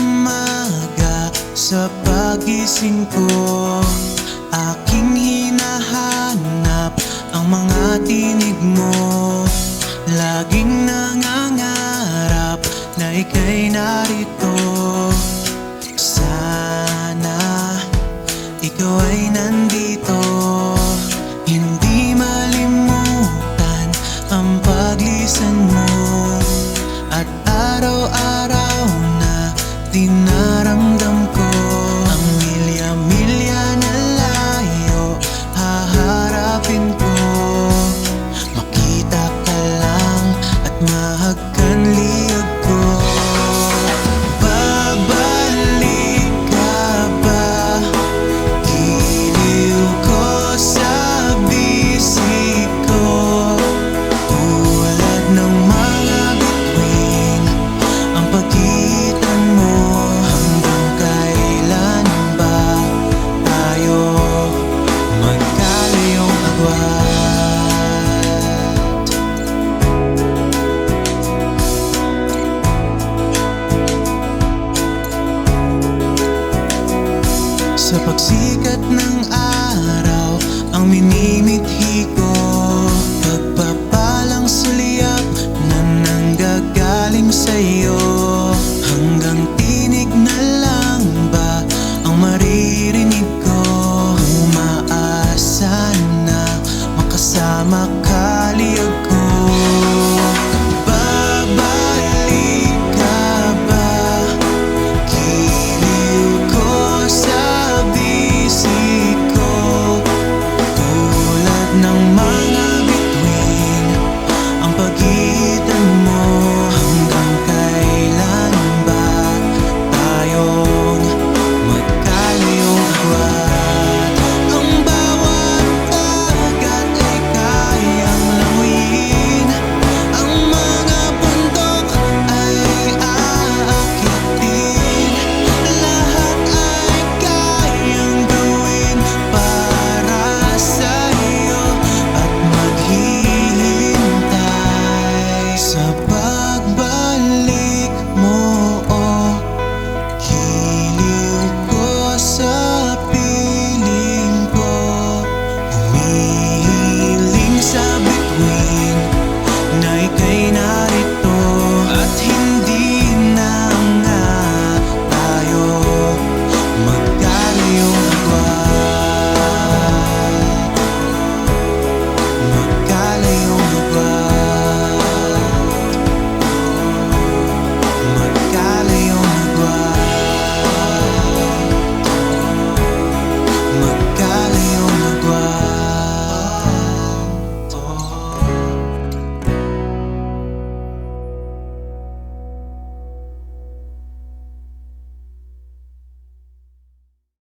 umaga sa pagising ko. Aking hinahanap ang mga tinig mo. Laging nangangarap na ika'y narito. Sana ikaw ay Sikat ng araw